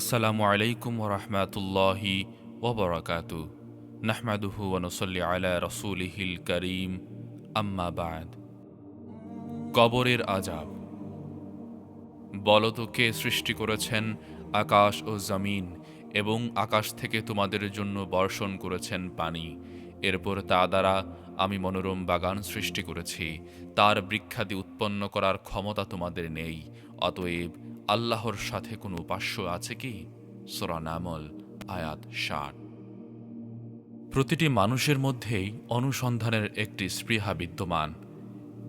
আসসালামু আলাইকুম ওরহমাতুল্লাহি ওবরাকাতু নাহমাদুহু ওনসল্লি আলা রসুলিহিল করিম। আম্মাবাদ কবরের আজাব বলতো কে সৃষ্টি করেছেন আকাশ ও জমিন এবং আকাশ থেকে তোমাদের জন্য বর্ষণ করেছেন পানি? এরপর তা দ্বারা আমি মনোরম বাগান সৃষ্টি করেছি। তার বৃক্ষাদি উৎপন্ন করার ক্ষমতা তোমাদের নেই। অতএব আল্লাহর সাথে কোনো উপাস্য আছে কি? সোরা নামল, আয়াত ষাট। প্রতিটি মানুষের মধ্যেই অনুসন্ধানের একটি স্পৃহা বিদ্যমান।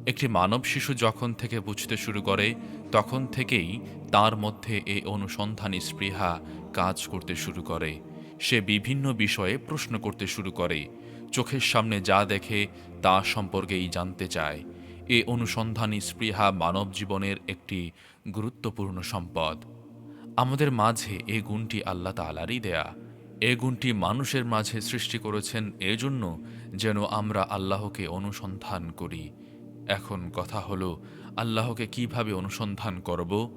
একটি মানব শিশু যখন থেকে বুঝতে শুরু করে, তখন থেকেই তার মধ্যে এই অনুসন্ধানী স্পৃহা কাজ করতে শুরু করে। সে বিভিন্ন বিষয়ে প্রশ্ন করতে শুরু করে। চোখের সামনে যা দেখে তা সম্পর্কেই জানতে চায়। এ অনুসন্ধানী স্পৃহা মানব জীবনের একটি গুরুত্বপূর্ণ সম্পদ। আমাদের মাঝে এ গুণটি আল্লাহ তালারই দেয়া। এ গুণটি মানুষের মাঝে সৃষ্টি করেছেন এজন্য যেন আমরা আল্লাহকে অনুসন্ধান করি। এখন কথা হলো, আল্লাহকে কীভাবে অনুসন্ধান করব?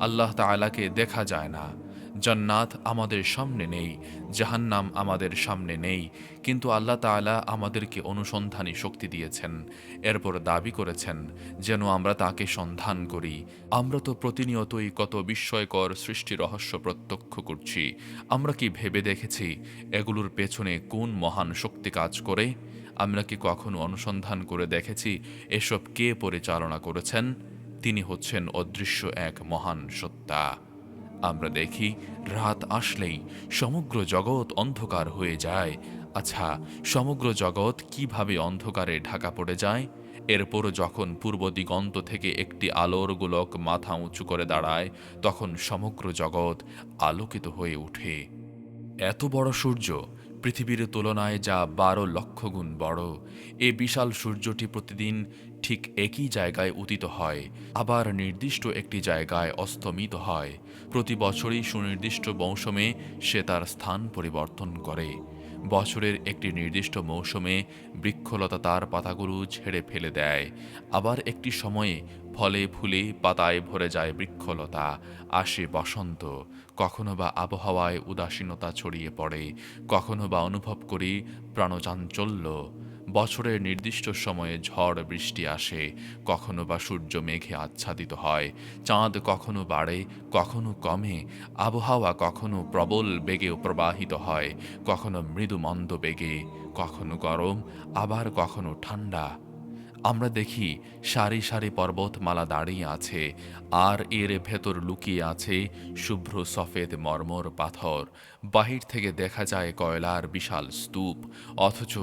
আল্লাহ তাআলাকে দেখা যায় না। জান্নাত আমাদের সামনে নেই, জাহান্নাম আমাদের সামনে নেই, কিন্তু আল্লাহ তাআলা আমাদেরকে অনুসন্ধানী শক্তি দিয়েছেন, এরপর দাবি করেছেন যেন আমরা তাকে সন্ধান করি। আমরা তো প্রতিনিয়তই কত বিস্ময়কর সৃষ্টি রহস্য প্রত্যক্ষ করছি। আমরা কি ভেবে দেখেছি এগুলোর পেছনে কোন মহান শক্তি কাজ করে? আমরা কি কখনো অনুসন্ধান করে দেখেছি এসব কে পরিচালনা করেছেন? তিনি হচ্ছেন অদৃশ্য এক মহান সত্তা। আমরা দেখি রাত আসলেই সমগ্র জগৎ অন্ধকার হয়ে যায়। আচ্ছা সমগ্র জগৎ কীভাবে অন্ধকারে ঢাকা পড়ে যায়? এরপর যখন পূর্ব দিগন্ত থেকে একটি আলোর গোলক মাথা উঁচু করে দাঁড়ায়, তখন সমগ্র জগৎ আলোকিত হয়ে ওঠে। এত বড় সূর্য পৃথিবীর তুলনায় যা বারো লক্ষ গুণ বড়। এ বিশাল সূর্যটি প্রতিদিন ঠিক একই জায়গায় উদিত হয়, আবার নির্দিষ্ট একটি জায়গায় অস্তমিত হয়। প্রতি বছরই সুনির্দিষ্ট মৌসুমে সে তার স্থান পরিবর্তন করে। বছরের একটি নির্দিষ্ট মৌসুমে বৃক্ষলতা তার পাতাগুলো ছেড়ে ফেলে দেয়। আবার একটি সময়ে ফলে ফুলে পাতায় ভরে যায় বৃক্ষলতা, আসে বসন্ত। কখনো বা আবহাওয়ায় উদাসীনতা ছড়িয়ে পড়ে, কখনো বা অনুভব করি প্রাণচাঞ্চল্য। বছরের নির্দিষ্ট সময়ে ঝড় বৃষ্টি আসে, কখনো বা সূর্য মেঘে আচ্ছাদিত হয়, চাঁদ কখনো বাড়ে, কখনো কমে, আবহাওয়া কখনো প্রবল বেগেও প্রবাহিত হয়, কখনো মৃদু মন্দ বেগে, কখনো গরম, আবার কখনো ঠান্ডা। আমরা দেখি সারি সারি পর্বতমালা দাঁড়িয়ে আছে, আর এর ভেতর লুকিয়ে আছে শুভ্র সফেদ মর্মর পাথর। বাহির থেকে দেখা যায় কয়লার বিশাল স্তূপ, অথচ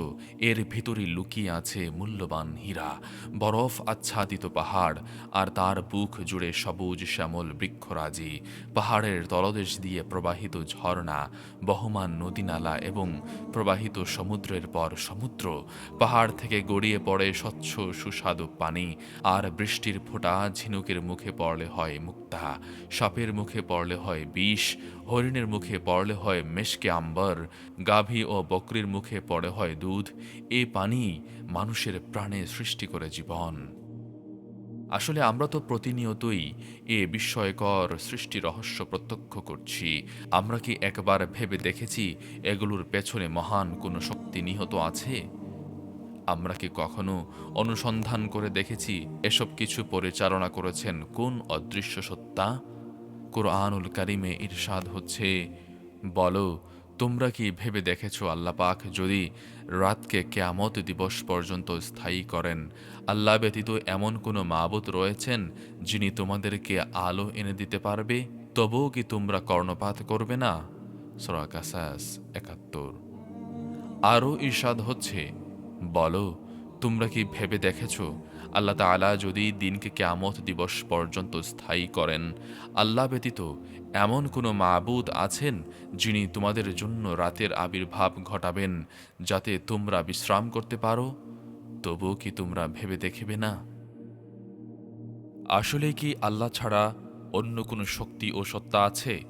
এর ভিতরে লুকিয়ে আছে মূল্যবান হীরা, বরফ আচ্ছাদিত পাহাড়, আর তার বুক জুড়ে সবুজ শ্যামল বৃক্ষরাজি, পাহাড়ের তলদেশ দিয়ে প্রবাহিত ঝর্ণা, বহমান নদীনালা এবং প্রবাহিত সমুদ্রের পর সমুদ্র। পাহাড় থেকে গড়িয়ে পড়ে স্বচ্ছ সুস্বাদু পানি, আর বৃষ্টির ফোঁটা ঝিনুকের মুখে পড়লে হয় মুক্তা, সাপের মুখে পড়লে হয় বিষ, হরিণের মুখে পড়লে হয় মেশকে আম্বর, গাভী ও বকরির মুখে পড়ে হয় দুধ। এ পানি মানুষের প্রাণে সৃষ্টি করে জীবন। আসলে আমরা তো প্রতিনিয়তই এ বিস্ময়কর সৃষ্টি রহস্য প্রত্যক্ষ করছি। আমরা কি একবার ভেবে দেখেছি এগুলোর পেছনে মহান কোনো শক্তি নিহত আছে? আমরা কি কখনো অনুসন্ধান করে দেখেছি এসব কিছু পরিচালনা করেছেন কোন অদৃশ্য সত্তা? কোরআনুল কারিমে ইরশাদ হচ্ছে, বলো, তোমরা কি ভেবে দেখেছ আল্লাহ পাক যদি রাতকে কেয়ামত দিবস পর্যন্ত স্থায়ী করেন, আল্লাহ ব্যতীত এমন কোনো মাবুত রয়েছেন যিনি তোমাদেরকে আলো এনে দিতে পারবে? তবুও কি তোমরা কর্ণপাত করবে না? সরাকাসাস একাত্তর। আরও ঈর্ষাদ হচ্ছে বলো, তোমরা কি ভেবে দেখেছ? আল্লাহ তাআলা যদি দিনকে কেয়ামত দিবস পর্যন্ত স্থায়ী করেন, আল্লাহ ব্যতীত এমন কোনো মাবুদ আছেন যিনি তোমাদের জন্য রাতের আবির্ভাব ঘটাবেন যাতে তোমরা বিশ্রাম করতে পারো? তবুও কি তোমরা ভেবে দেখবে না? আসলে কি আল্লাহ ছাড়া অন্য কোনো শক্তি ও সত্তা আছে?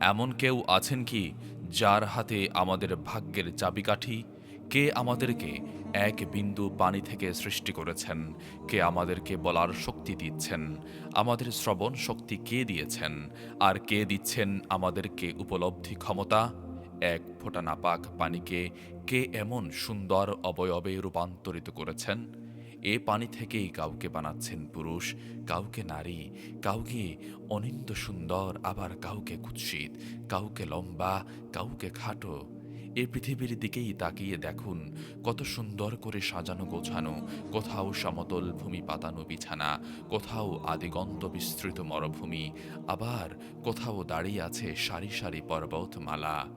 এমন কেউ আছেন কি যার হাতে আমাদের ভাগ্যের চাবিকাঠি? কে আমাদেরকে এক বিন্দু পানি থেকে সৃষ্টি করেছেন? কে আমাদেরকে বলার শক্তি দিচ্ছেন? আমাদের শ্রবণ শক্তি কে দিয়েছেন? আর কে দিচ্ছেন আমাদেরকে উপলব্ধি ক্ষমতা? এক ফোঁটা নাপাক পানিকে কে এমন সুন্দর অবয়বে রূপান্তরিত করেছেন? এ পানি থেকেই কাউকে বানাচ্ছেন পুরুষ, কাউকে নারী, কাউকে অনিন্দ সুন্দর, আবার কাউকে কুৎসিত, কাউকে লম্বা, কাউকে খাটো। এ পৃথিবীর দিকেই তাকিয়ে দেখুন, কত সুন্দর করে সাজানো গোছানো, কোথাও সমতল ভূমি পাতানো বিছানা, কোথাও আদিগন্ত বিস্তৃত মরুভূমি, আবার কোথাও দাঁড়িয়ে আছে সারি সারি পর্বতমালা,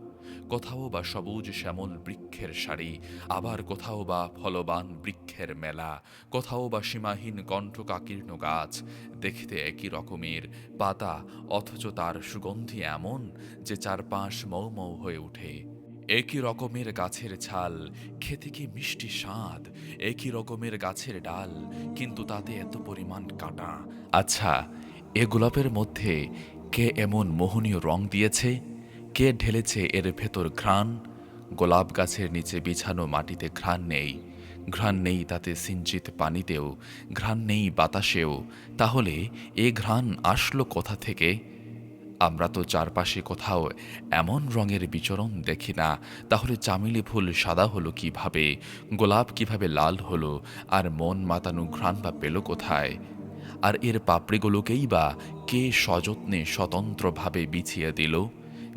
কোথাও বা সবুজ শ্যামল বৃক্ষের সারি, আবার কোথাও বা ফলবান বৃক্ষের মেলা, কোথাও বা সীমাহীন কণ্ঠকাকীর্ণ গাছ, দেখতে একই রকমের, পাতা অথচ তার সুগন্ধি এমন যে চারপাশ মৌ মৌ হয়ে ওঠে। একই রকমের গাছের ছাল, খেতে কি মিষ্টি স্বাদ? একই রকমের গাছের ডাল, কিন্তু তাতে এত পরিমাণ কাটা। আচ্ছা এ গোলাপের মধ্যে কে এমন মোহনীয় রং দিয়েছে? কে ঢেলেছে এর ভেতর ঘ্রাণ? গোলাপ গাছের নিচে বিছানো মাটিতে ঘ্রাণ নেই। ঘ্রাণ নেই তাতে সিঞ্চিত পানিতেও, ঘ্রাণ নেই বাতাসেও। তাহলে এ ঘ্রাণ আসলো কোথা থেকে? আমরা তো চারপাশে কোথাও এমন রঙের বিচরণ দেখি না। তাহলে চামেলি ফুল সাদা হলো কীভাবে? গোলাপ কীভাবে লাল হলো? আর মন মাতানো ঘ্রাণ বা পেল কোথায়? আর এর পাপড়িগুলোকেই বা কে সযত্নে স্বতন্ত্রভাবে বিছিয়ে দিল?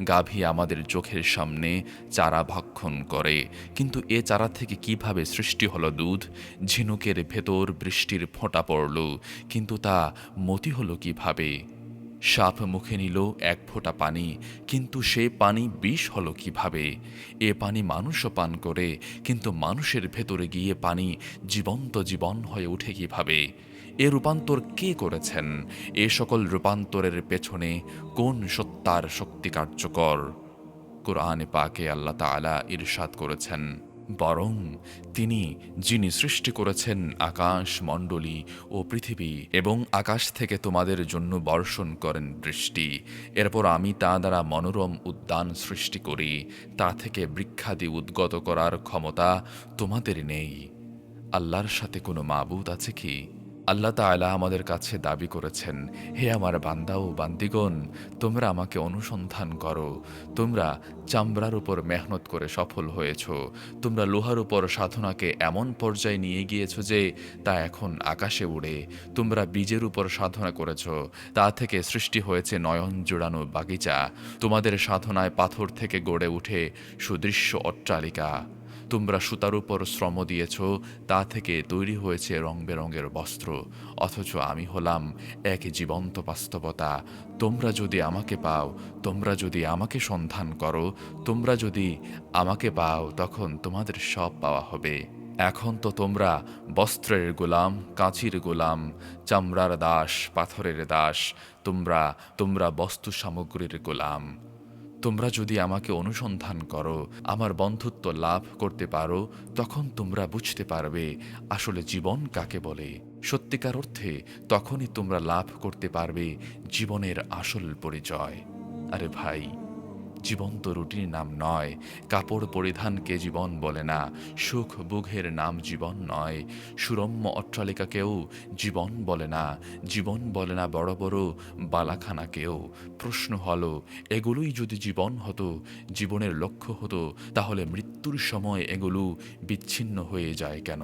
গাভী আমাদের চোখের সামনে চারা ভক্ষণ করে। কিন্তু এ চারা থেকে কীভাবে সৃষ্টি হলো দুধ? ঝিনুকের ভেতর বৃষ্টির ফোঁটা পড়ল। কিন্তু তা মতি হলো কীভাবে? সাপ মুখে নিল এক ফোঁটা পানি, কিন্তু সে পানি বিষ হলো কীভাবে? এ পানি মানুষও পান করে, কিন্তু মানুষের ভেতরে গিয়ে পানি জীবন্ত জীবন হয়ে ওঠে কীভাবে? এ রূপান্তর কে করেছেন? এ সকল রূপান্তরের পেছনে কোন সত্তার শক্তি কার্যকর? কোরআনে পাকে আল্লাহ তাআলা ইরশাদ করেছেন বরং তিনি, যিনি সৃষ্টি করেছেন আকাশ, মণ্ডলী ও পৃথিবী এবং আকাশ থেকে তোমাদের জন্য বর্ষণ করেন বৃষ্টি এরপর আমি তা দ্বারা মনোরম উদ্যান সৃষ্টি করি, তা থেকে বৃক্ষাদি উদ্গত করার ক্ষমতা তোমাদের নেই। আল্লাহর সাথে কোনো মাবুদ আছে কি? আল্লাহ তাআলা আমাদের কাছে দাবি করেছেন, হে আমার বান্দা ও বান্দিগণ, তোমরা আমাকে অনুসন্ধান করো। তোমরা চামড়ার উপর মেহনত করে সফল হয়েছ। তোমরা লোহার উপর সাধনাকে এমন পর্যায়ে নিয়ে গিয়েছ যে, তা এখন আকাশে উড়ে। তোমরা বীজের উপর সাধনা করেছ। তা থেকে সৃষ্টি হয়েছে নয়ন জোড়ানো বাগিচা। তোমাদের সাধনায় পাথর থেকে গড়ে উঠে সুদৃশ্য অট্টালিকা। তোমরা সুতার উপর শ্রম দিয়েছ, তা থেকে তৈরি হয়েছে রং বেরঙের বস্ত্র, অথচ আমি হলাম এক জীবন্ত বাস্তবতা। তোমরা যদি আমাকে পাও, তোমরা যদি আমাকে সন্ধান করো, তোমরা যদি আমাকে পাও, তখন তোমাদের সব পাওয়া হবে। এখন তো তোমরা বস্ত্রের গোলাম, কাঁচির গোলাম, চামড়ার দাস, পাথরের দাস, তোমরা তোমরা বস্তু সামগ্রীর গোলাম। তোমরা যদি আমাকে অনুসন্ধান করো, আমার বন্ধুত্ব লাভ করতে পারো, তখন তোমরা বুঝতে পারবে আসলে জীবন কাকে বলে। সত্যিকার অর্থে, তখনই তোমরা লাভ করতে পারবে জীবনের আসল পরিচয়। আরে ভাই জীবন তো রুটির নাম নয়। কাপড় পরিধানকে জীবন বলে না। সুখ বুঘের নাম জীবন নয়। সুরম্য অট্টালিকাকেও জীবন বলে না। জীবন বলে না বড় বড় বালাখানাকেও। প্রশ্ন হলো, এগুলোই যদি জীবন হতো, জীবনের লক্ষ্য হতো, তাহলে মৃত্যুর সময় এগুলো বিচ্ছিন্ন হয়ে যায় কেন?